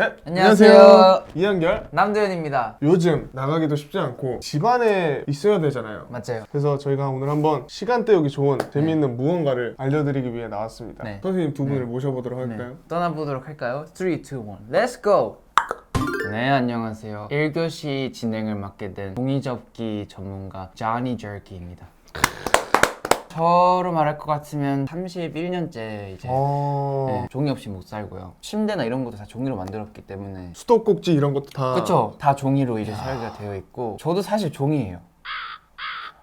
둘, 셋. 안녕하세요. 이한결. 남도현입니다. 요즘 나가기도 쉽지 않고 집안에 있어야 되잖아요. 맞아요. 그래서 저희가 오늘 한번 시간 때우기 좋은 재미있는 무언가를 알려드리기 위해 나왔습니다. 네. 선생님 두 분을 네. 모셔보도록 네, 할까요? 떠나보도록 할까요? 3, 2, 1, Let's go! 네, 안녕하세요. 1교시 진행을 맡게 된 종이접기 전문가 자니 저키입니다. 저로 말할 것 같으면 31년째 이제 어... 네, 종이 없이 못 살고요. 침대나 이런 것도 다 종이로 만들었기 때문에 수도꼭지 이런 것도 다. 그쵸? 다 종이로 이제 설계가 되어 있고 저도 사실 종이에요.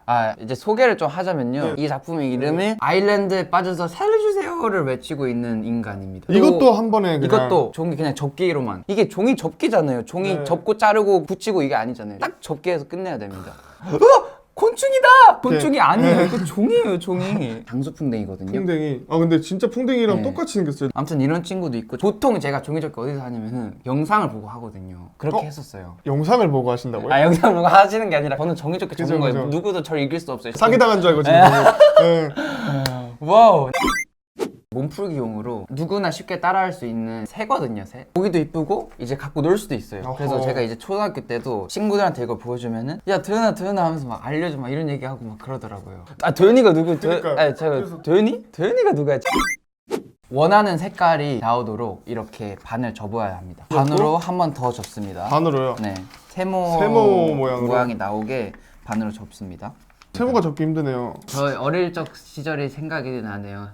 아 이제 소개를 좀 하자면요. 네. 이 작품의 이름은 아일랜드에 빠져서 살려주세요를 외치고 있는 인간입니다. 이것도 한 번에 그냥. 이것도 종이 그냥 접기로만 이게 종이 접기잖아요. 종이 네. 접고 자르고 붙이고 이게 아니잖아요. 딱 접기해서 끝내야 됩니다. 어! 곤충이다! 곤충이 아니에요. 이거 종이에요, 종이. 장수풍뎅이거든요. 풍뎅이. 아 근데 진짜 풍뎅이랑 네. 똑같이 생겼어요. 아무튼 이런 친구도 있고 보통 제가 종이접기 어디서 하냐면은 영상을 보고 하거든요. 그렇게 어? 했었어요. 영상을 보고 하신다고요? 아 영상 보고 하시는 게 아니라 저는 정의적게 그죠, 거예요. 그죠. 누구도 저를 이길 수 없어요. 사기당한 줄 알고 지금. 네. 와우. 몸풀기용으로 누구나 쉽게 따라할 수 있는 새거든요, 새. 보기도 이쁘고 이제 갖고 놀 수도 있어요. 그래서 어허. 제가 이제 초등학교 때도 친구들한테 이걸 보여주면은 야 도현아 도현아 하면서 막 알려줘 막 이런 얘기하고 막 그러더라고요. 아 도현이가 누구? 도, 그러니까. 아니 제가 그래서- 도현이? 도현이가 누가지? 원하는 색깔이 나오도록 이렇게 반을 접어야 합니다. 반으로 한 번 더 접습니다. 반으로요. 네, 세모, 세모 모양으로? 모양이 나오게 반으로 접습니다. 세모가 접기 힘드네요. 저 어릴 적 시절이 생각이 나네요.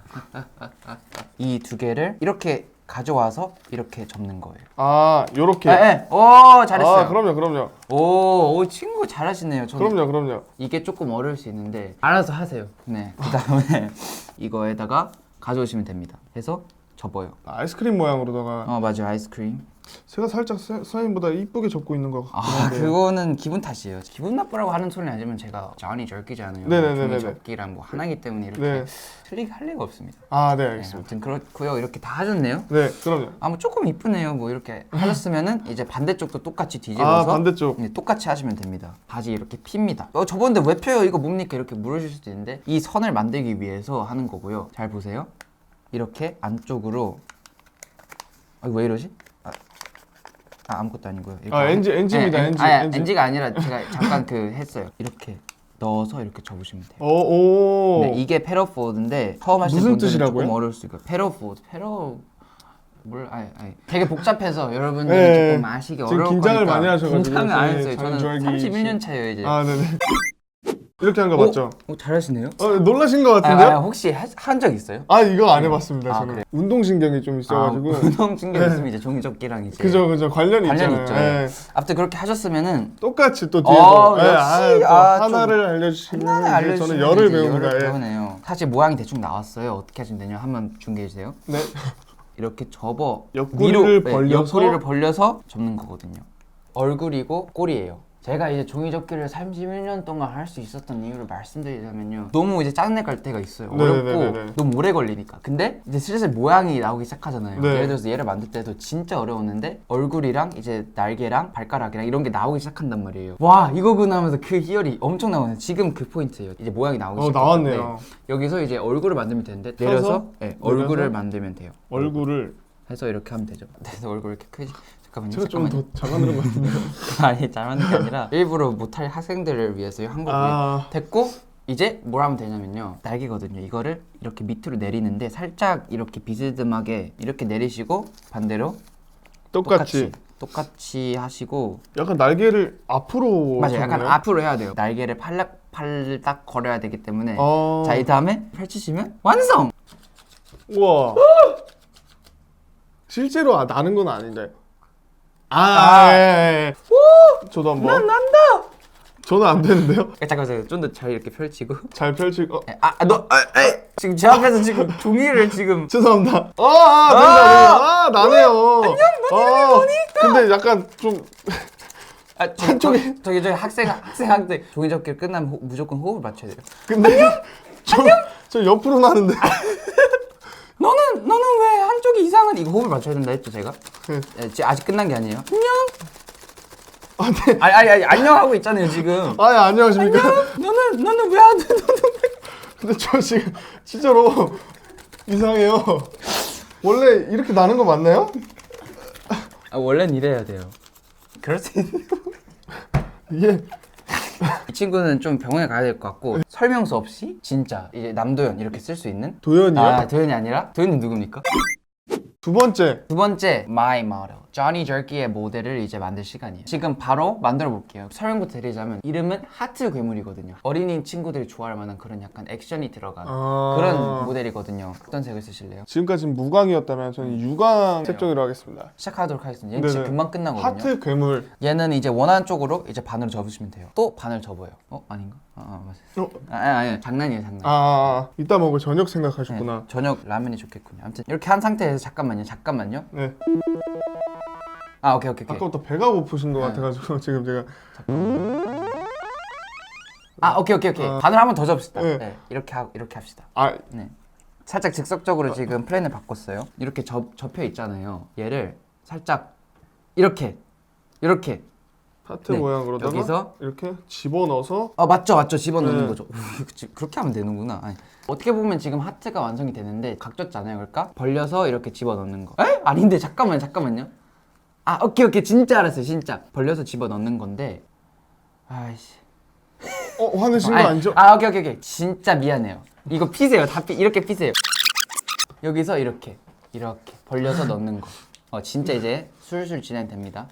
이 두 개를 이렇게 가져와서 이렇게 접는 거예요. 아 요렇게. 네, 네. 오 잘했어요. 아 그럼요 그럼요. 오, 오 친구 잘하시네요. 저는 그럼요 그럼요. 이게 조금 어려울 수 있는데 알아서 하세요. 네. 그다음에 이거에다가 가져오시면 됩니다. 해서 접어요. 아이스크림 모양으로다가 어 맞아요 아이스크림. 제가 살짝 서- 선생님보다 이쁘게 접고 있는 것아 같은데 그거는 기분 탓이에요. 기분 나쁘라고 하는 소리는 아니지만 제가 자니 절기잖아요. 네네네네네. 종이 접기랑 뭐 하나이기 때문에 이렇게 네. 틀리게 할 리가 없습니다. 아 네 네, 알겠습니다 아무튼 그렇고요. 이렇게 다 하셨네요. 네 그럼요 아 뭐 조금 이쁘네요. 뭐 이렇게 하셨으면은 이제 반대쪽도 똑같이 아 뒤집어서 반대쪽 네, 똑같이 하시면 됩니다. 바지 이렇게 핍니다. 어 저번데 왜 펴요? 이거 뭡니까? 이렇게 물으실 수도 있는데 이 선을 만들기 위해서 하는 거고요. 잘 보세요. 이렇게 안쪽으로 아, 이거 왜 이러지? 아, 아 아무것도 아니고요. 이렇게 아 안- NG NG입니다 네, NG 아니, NG NG가 아니라 제가 잠깐 그 했어요. 이렇게 넣어서 이렇게 접으시면 돼요. 오 오 네, 이게 패러포드인데 처음 하시는 무슨 분들은 뜻이라고요? 조금 어려울 수 있고 패러포드 패러 뭘 아니 아니 되게 복잡해서 여러분들이 네. 조금 아시기 지금 어려울 긴장을 거니까 많이 하셔가지고 긴장을 안 네, 했어요. 저는 장조하기 31년 차예요 이제. 아 네네 이렇게 한 거 오, 맞죠? 오, 잘하시네요. 어, 놀라신 것 아, 같은데요? 아, 혹시 한 적 있어요? 아 이거 안 해봤습니다 아, 저는 그래요? 운동신경이 좀 있어가지고 아, 운동 신경 있으면 이제 종이접기랑 이제 그죠 그죠 관련이, 있잖아요 있죠. 예. 아무튼 그렇게 하셨으면은 똑같이 또 어, 뒤에서 예, 역시, 아, 또 아, 좀 하나를 알려주시면 이제 알려주시면 저는 열을 이제 배웁니다 열을 예. 배우네요. 사실 모양이 대충 나왔어요. 어떻게 하시면 되냐 한번 중계해 주세요. 네. 이렇게 접어 옆구리를 네, 벌려서 옆구리를 벌려서 접는 거거든요. 얼굴이고 꼬리예요. 제가 이제 종이 접기를 31년 동안 할 수 있었던 이유를 말씀드리자면요. 너무 이제 짜증내 갈 때가 있어요. 어렵고 네네네네. 너무 오래 걸리니까. 근데 이제 슬슬 모양이 나오기 시작하잖아요. 네. 예를 들어서 얘를 만들 때도 진짜 어려웠는데 얼굴이랑 이제 날개랑 발가락이랑 이런 게 나오기 시작한단 말이에요. 와 이거구나 하면서 그 희열이 엄청 나오는 지금 그 포인트예요. 이제 모양이 나오기 어 시작했는데 나왔네요 여기서 이제 얼굴을 만들면 되는데? 내려서 네, 얼굴을? 만들면 돼요. 얼굴을 해서 이렇게 하면 되죠. 그래서 얼굴 이렇게 크지. 잠깐만요. 제가 좀 잠깐만요. 더 잘 만드는 것 같은데 아니 잘 만든 게 아니라 일부러 못할 학생들을 위해서 한 거고요. 아 됐고 이제 뭘 하면 되냐면요. 날개거든요. 이거를 이렇게 밑으로 내리는데 살짝 이렇게 비스듬하게 이렇게 내리시고 반대로 똑같이 똑같이, 똑같이 하시고 약간 날개를 앞으로 맞아요. 약간? 앞으로 해야 돼요. 날개를 팔락 팔딱 걸어야 되기 때문에 어... 자이 다음에 펼치시면 완성. 우와 실제로 아, 나는 건 아닌데 아, 아. 예, 예. 저도 한번. 난다. 저는 안 되는데요? 잠깐만 좀 더 잘 이렇게 펼치고. 잘 펼치고 어, 아너 지금 제 앞에서 지금 종이를 지금. 죄송합니다. 아, 아! 된다 된다. 아 나네요. 안녕 아, 근데 약간 좀 아, 저, 한쪽에- 저, 저기 저기 학생 학생 학생. 종이 접기를 끝나면 호, 무조건 호흡을 맞춰야 돼요. 근데 저, 저 옆으로 나는데 너는 너는 왜 한쪽이 이상은 이거 호흡을 맞춰야 된다 했죠 제가? 네. 예, 지금 아직 끝난 게 아니에요. 안녕. 아, 네. 아니 아니 아니 안녕 하고 있잖아요 지금. 아 예, 안녕하십니까 너는 너는 왜안 돼? 너는 왜? 근데 저 지금 진짜로 이상해요 원래 이렇게 나는 거 맞나요? 아, 원래는 이래야 돼요. 그럴 수 있는. 이게 이 친구는 좀 병원에 가야 될 것 같고 설명서 없이 진짜 이제 남도현 이렇게 쓸 수 있는 도현이요? 아 도현이 아니라 도현이 누굽니까? 두 번째 두 번째 My Model Johnny Jerky의 모델을 이제 만들 시간이에요 지금 바로 만들어 볼게요 설명부터 드리자면 이름은 하트 괴물이거든요 어린이 친구들이 좋아할 만한 그런 약간 액션이 들어간 아. 그런 모델이거든요 어떤 색을 쓰실래요? 지금까지 무광이었다면 저는 유광 색종이로 하겠습니다. 시작하도록 하겠습니다 얘는 지금 네네. 금방 끝나거든요 하트 괴물. 얘는 이제 원하는 쪽으로 이제 반으로 접으시면 돼요 또 반을 접어요 어? 아닌가? 아, 아 맞아요 어? 아, 아니, 아니 장난이에요 장난 아, 아, 이따 먹을 저녁 네, 생각하셨구나. 저녁 라면이 좋겠군요. 아무튼 이렇게 한 상태에서 잠깐만요. 잠깐만요. 네. 아 오케이 오케이 오케이. 아까부터 배가 고프신 것 네. 같아가지고 지금 제가 아 오케이 오케이 오케이. 아. 반을 한 번 더 접시다. 네. 네. 이렇게 하 이렇게 합시다. 아 네. 살짝 즉석적으로 지금 플랜을 바꿨어요. 이렇게 접 접혀 있잖아요. 얘를 살짝 이렇게 이렇게 하트 네. 모양으로다가 여기서 이렇게 집어 넣어서 아 맞죠 맞죠 집어넣는 네. 거죠. 우, 그치, 그렇게 하면 되는구나. 아니, 어떻게 보면 지금 하트가 완성이 되는데 각졌잖아요. 그러니까 벌려서 이렇게 집어넣는 거. 에? 아닌데 잠깐만 잠깐만요. 아 오케이 오케이 진짜 알았어요 진짜 벌려서 집어 넣는 건데 아이씨. 어 화내신 거 아니, 아니죠? 아 오케이 오케이 오케이 진짜 미안해요. 이거 피세요 다 피, 이렇게 피세요. 여기서 이렇게 이렇게 벌려서 넣는 거. 어 진짜 이제 술술 진행됩니다.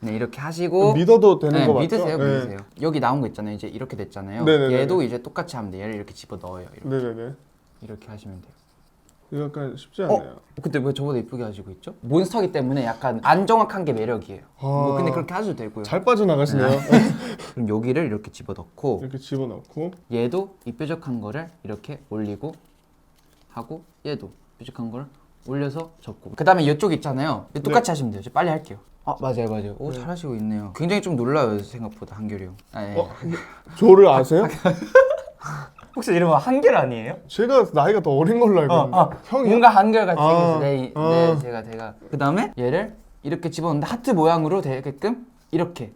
네 이렇게 하시고 믿어도 되는 네, 거 맞죠? 믿으세요, 네. 믿으세요. 여기 나온 거 있잖아요. 이제 이렇게 됐잖아요. 네네네. 얘도 이제 똑같이 하면 돼. 얘를 이렇게 집어 넣어요. 이렇게, 네네네. 이렇게 하시면 돼요. 이거 약간 쉽지 어? 않네요. 근데 왜 저보다 이쁘게 하시고 있죠? 몬스터기 때문에 약간 안 정확한 게 매력이에요. 뭐 근데 아. 그렇게 하셔도 되고요. 잘 빠져나가시네요. 그럼 여기를 이렇게 집어 넣고 이렇게 집어넣고 얘도 이 뾰족한 거를 이렇게 올리고 하고 얘도 뾰족한 거를 올려서 접고 그 다음에 이쪽 있잖아요 이거 똑같이 하시면 돼요. 저 빨리 할게요. 아 맞아요 맞아요. 오 네. 잘하시고 있네요. 굉장히 좀 놀라요 생각보다 한결이 형. 아, 예. 어? 조를 아세요? 혹시 이름은 한결 아니에요? 제가 나이가 더 어린 걸로 알고 어, 있는데 어. 형이 뭔가 한결같이 아, 생겼어. 네, 아. 네, 제가 제가. 그 다음에 얘를 이렇게 집어넣는데 하트 모양으로 되게끔 이렇게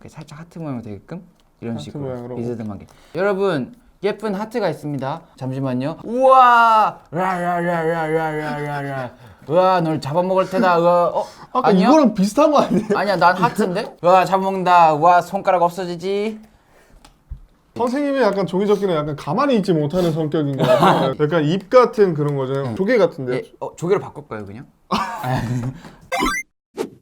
이렇게 살짝 하트 모양으로 되게끔 이런 하트 식으로 모양으로. 비스듬하게. 여러분 예쁜 하트가 있습니다. 잠시만요. 우와, 라라라라라라라. 우와, 널 잡아먹을 테다. 우와, 어, 아까 아니야? 이거랑 비슷한 거 아니에요? 아니야, 난 하트인데. 우와, 잡아먹는다. 우와, 손가락 없어지지. 선생님이 약간 종이 접기는 약간 가만히 있지 못하는 성격인 것 같아요. 약간 입 같은 그런 거죠. 조개 같은데. 예, 어, 조개로 바꿀까요, 그냥?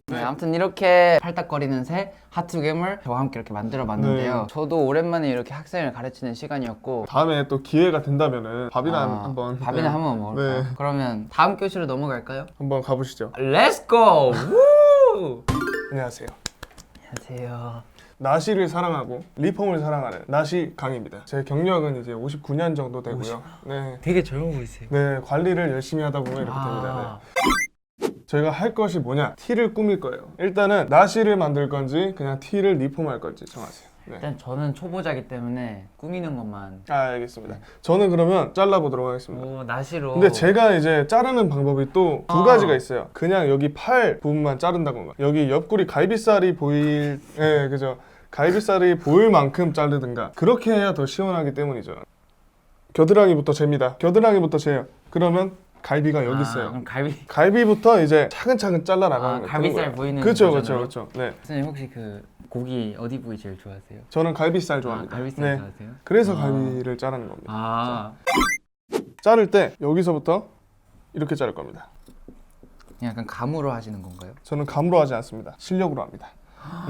네, 아무튼 이렇게 팔딱거리는 새 하트 괴물 저와 함께 이렇게 만들어 봤는데요. 네. 저도 오랜만에 이렇게 학생을 가르치는 시간이었고 다음에 또 기회가 된다면은 밥이나 아, 한번 밥이나 네, 한번 먹을까요? 네. 그러면 다음 교시로 넘어갈까요? 한번 가보시죠. Let's go! 우! 안녕하세요. 안녕하세요. 나시를 사랑하고 리폼을 사랑하는 나시 강입니다. 제 경력은 이제 59년 정도 되고요. 네. 되게 젊어 보이세요. 네, 관리를 열심히 하다 보면 이렇게 됩니다. 네. 저희가 할 것이 뭐냐? 티를 꾸밀 거예요. 일단은 나시를 만들 건지 그냥 티를 리폼할 건지 정하세요. 네. 일단 저는 초보자기 때문에 꾸미는 것만 아, 알겠습니다. 저는 그러면 잘라보도록 하겠습니다. 오 나시로 근데 제가 이제 자르는 방법이 또 두 아. 가지가 있어요. 그냥 여기 팔 부분만 자른다던가 여기 옆구리 갈비살이 보일, 예, 그죠. 갈비살이 보일 만큼 자르든가 그렇게 해야 더 시원하기 때문이죠. 겨드랑이부터 잽니다. 겨드랑이부터 재요. 그러면 갈비가 여기 아, 있어요. 그럼 갈비 갈비부터 이제 차근차근 잘라 나가는 아. 갈비살 보이는 그렇죠, 그렇죠? 그렇죠. 네, 선생님 혹시 그 고기 어디 부위 제일 좋아하세요? 저는 갈비살 아, 좋아합니다. 갈비살 네, 좋아하세요? 그래서 아. 갈비를 자르는 겁니다. 아 자를 때 여기서부터 이렇게 자를 겁니다. 약간 감으로 하시는 건가요? 저는 감으로 하지 않습니다. 실력으로 합니다.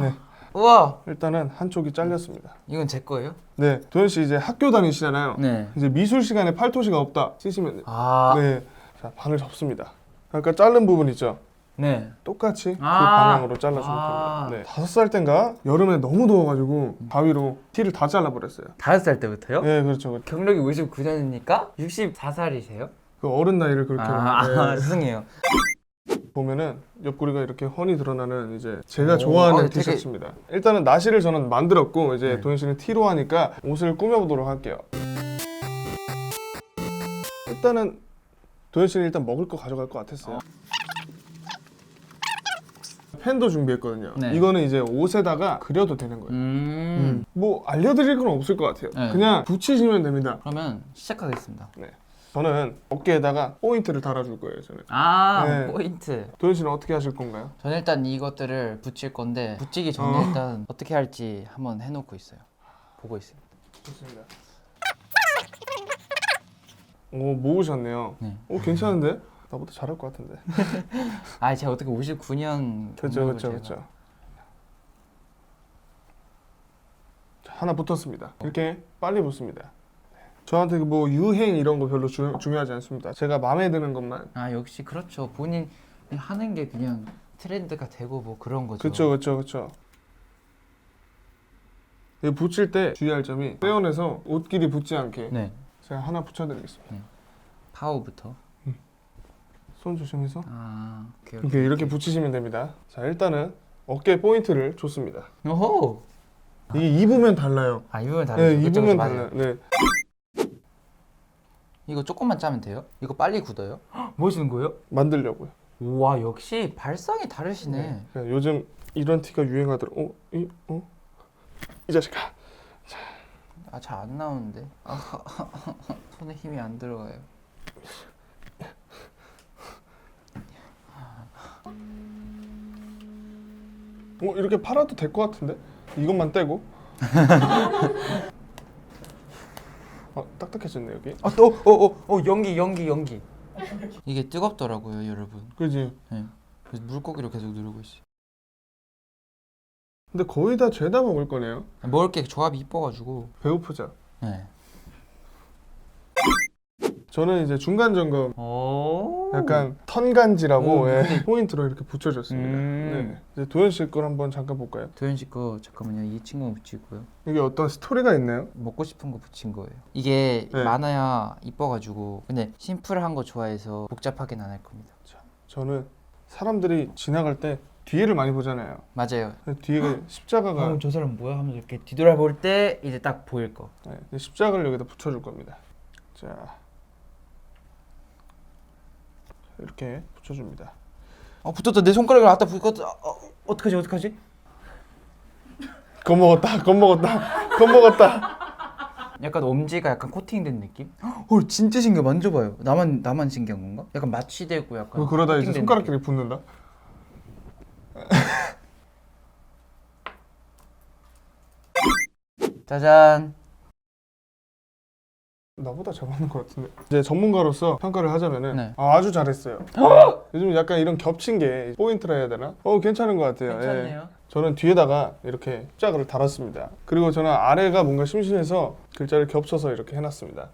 네, 우와 일단은 한쪽이 잘렸습니다. 이건 제 거예요? 네, 도현 씨 이제 학교 다니시잖아요. 네. 이제 미술 시간에 팔토시가 없다 쓰시면 돼요. 아 네, 자 반을 접습니다. 아까 자른 부분 있죠? 네. 똑같이 그 아. 방향으로 잘라주면 아. 됩니다. 네, 다섯 살 땐가 여름에 너무 더워가지고 바위로 티를 다 잘라버렸어요. 다섯 살 때부터요? 네, 그렇죠. 경력이 59년이니까 64살이세요? 그 어른 나이를 그렇게 아, 네, 아 죄송해요. 보면은 옆구리가 이렇게 훤히 드러나는 이제 제가 오, 좋아하는 어, 되게- 티셔츠입니다. 일단은 나시를 저는 만들었고 이제 네. 도현 씨는 티로 하니까 옷을 꾸며보도록 할게요. 일단은 도현 씨는 일단 먹을 거 가져갈 것 같았어요. 펜도 준비했거든요. 네. 이거는 이제 옷에다가 그려도 되는 거예요. 음. 뭐 알려드릴 건 없을 것 같아요. 네. 그냥 붙이시면 됩니다. 그러면 시작하겠습니다. 네. 저는 어깨에다가 포인트를 달아줄 거예요. 저는. 아 네. 포인트. 도현 씨는 어떻게 하실 건가요? 저는 일단 이것들을 붙일 건데 붙이기 전에 어. 일단 어떻게 할지 한번 해놓고 있어요. 보고 있어요. 좋습니다. 오 모으셨네요. 네. 오 괜찮은데? 나보다 잘할 것 같은데. 아 제가 어떻게 59년 그렇죠, 그렇죠, 그렇죠. 하나 붙었습니다. 이렇게 빨리 붙습니다. 저한테 그뭐 유행 이런 거 별로 주, 중요하지 않습니다. 제가 마음에 드는 것만. 아 역시 그렇죠. 본인 하는 게 그냥 트렌드가 되고 뭐 그런 거죠. 그렇죠, 그렇죠, 그렇죠. 이 붙일 때 주의할 점이 떼어내서 옷끼리 붙지 않게 네. 제가 하나 붙여드리겠습니다. 파워부터. 손 조심해서 아 오케이, 오케이. 이렇게 이렇게 붙이시면 됩니다. 자 일단은 어깨 포인트를 줬습니다. 오호. 이게 입으면 달라요. 아 입으면 다르죠. 네, 그쵸, 입으면 그쵸, 맞아요. 달라요. 네, 이거 조금만 짜면 돼요? 이거 빨리 굳어요? 뭐 하시는 거예요? 만들려고요. 와 역시 발상이 다르시네. 그냥 요즘 이런 티가 유행하더라고. 어, 이, 어, 이 자식아. 아 잘 안 나오는데. 아, 손에 힘이 안 들어가요. 어, 이렇게 팔아도 될 것 같은데? 이것만 떼고. 어, 딱딱해졌네 여기. 아 또 어 어 어 연기 연기 연기. 이게 뜨겁더라고요 여러분. 그지? 그래서 물고기를 계속 누르고 있어요. 근데 거의 다 죄다 먹을 거네요. 먹을 게 조합이 이뻐가지고. 배고프자. 네. 저는 이제 중간 점검 오. 약간 턴간지라고 오, 예, 근데- 포인트로 이렇게 붙여줬습니다. 음. 네. 이제 도현 씨 걸 한번 잠깐 볼까요? 도현 씨 거 잠깐만요. 이 친구 붙이고요. 이게 어떤 스토리가 있나요? 먹고 싶은 거 붙인 거예요. 이게 네. 많아야 이뻐가지고. 근데 심플한 거 좋아해서 복잡하긴 안할 겁니다. 저는 사람들이 지나갈 때 뒤에를 많이 보잖아요. 맞아요. 근데 뒤에 십자가가 어, 저 사람 뭐야 하면서 이렇게 뒤돌아볼 때 이제 딱 보일 거. 네, 이제 십자가를 여기다 붙여줄 겁니다. 자 이렇게 붙여줍니다. 어 붙었다 내 손가락을 갖다 붙었다. 어, 어떡하지 어떡하지? 겁먹었다, 겁먹었다, 겁먹었다. 약간 엄지가 약간 코팅된 느낌? 헐 진짜 신기해 만져봐요. 나만 나만 신기한 건가? 약간 마취되고 약간. 그 그러다 이제 코팅된 손가락끼리 붙는다. 느낌. 짜잔. 나보다 잘하는 것 같은데. 이제 전문가로서 평가를 하자면은 네. 아, 주 잘했어요. 요즘 약간 이런 겹친 게 포인트라 해야 되나? 어 괜찮은 것 같아요. 예. 괜찮네요. 저는 뒤에다가 이렇게 십자가를 달았습니다. 그리고 저는 아래가 뭔가 심심해서 글자를 겹쳐서 이렇게 해놨습니다.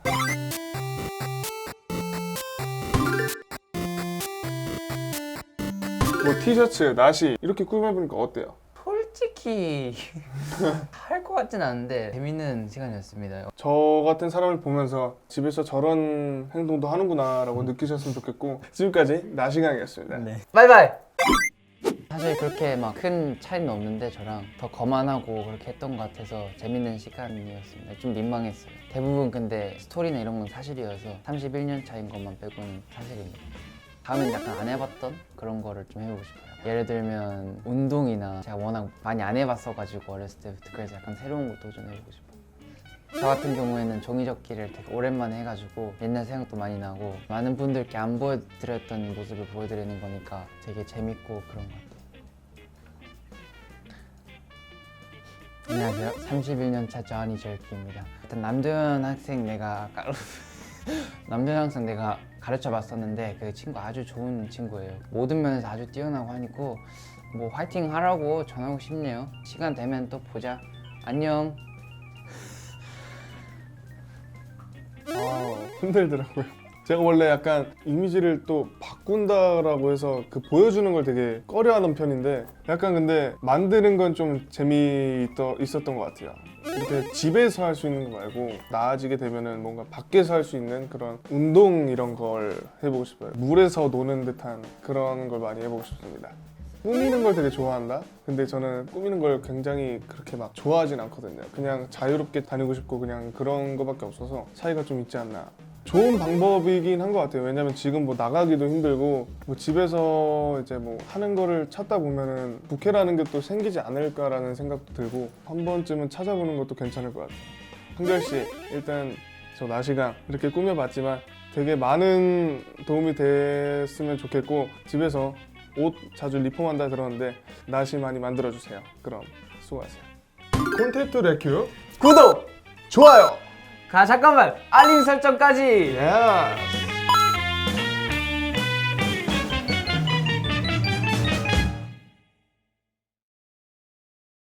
뭐 티셔츠, 나시 이렇게 꾸며보니까 어때요? 솔직히 할 것 같진 않은데 재밌는 시간이었습니다. 저 같은 사람을 보면서 집에서 저런 행동도 하는구나라고 느끼셨으면 좋겠고 지금까지 나시강이었습니다. 네. 바이바이. 사실 그렇게 막 큰 차이는 없는데 저랑 더 거만하고 그렇게 했던 것 같아서 재밌는 시간이었습니다. 좀 민망했어요. 대부분 근데 스토리나 이런 건 사실이어서 31년 차인 것만 빼고는 사실입니다. 다음엔 약간 안 해봤던 그런 거를 좀 해보고 싶어요. 예를 들면 운동이나 제가 워낙 많이 안 해봤어가지고 어렸을 때부터 그래서 약간 새로운 거 도전해보고 싶어요. 저 같은 경우에는 종이접기를 되게 오랜만에 해가지고 옛날 생각도 많이 나고 많은 분들께 안 보여드렸던 모습을 보여드리는 거니까 되게 재밌고 그런 것 같아요. 안녕하세요. 31년차 저한이 절기입니다. 일단 남도현 학생 내가 까르 남도현 학생 내가 가르쳐 봤었는데 그 친구 아주 좋은 친구예요. 모든 면에서 아주 뛰어나고 하니까 뭐 화이팅 하라고 전하고 싶네요. 시간 되면 또 보자. 안녕. 아, 힘들더라고요. 제가 원래 약간 이미지를 또 바꾼다라고 해서 그 보여주는 걸 되게 꺼려하는 편인데 약간 근데 만드는 건 좀 재미 있었던 것 같아요. 이렇게 집에서 할 수 있는 거 말고 나아지게 되면은 뭔가 밖에서 할 수 있는 그런 운동 이런 걸 해보고 싶어요. 물에서 노는 듯한 그런 걸 많이 해보고 싶습니다. 꾸미는 걸 되게 좋아한다? 근데 저는 꾸미는 걸 굉장히 그렇게 막 좋아하진 않거든요. 그냥 자유롭게 다니고 싶고 그냥 그런 거밖에 없어서 차이가 좀 있지 않나. 좋은 방법이긴 한 것 같아요. 왜냐면 지금 뭐 나가기도 힘들고 뭐 집에서 이제 뭐 하는 거를 찾다 보면은 부캐라는 게 또 생기지 않을까라는 생각도 들고 한 번쯤은 찾아보는 것도 괜찮을 것 같아요. 한결 씨 일단 저 나시강 이렇게 꾸며봤지만 되게 많은 도움이 됐으면 좋겠고 집에서 옷 자주 리폼한다 들었는데 나시 많이 만들어주세요. 그럼 수고하세요. 콘텐츠 레큐 구독 좋아요. 가 잠깐만 알림 설정까지. 예.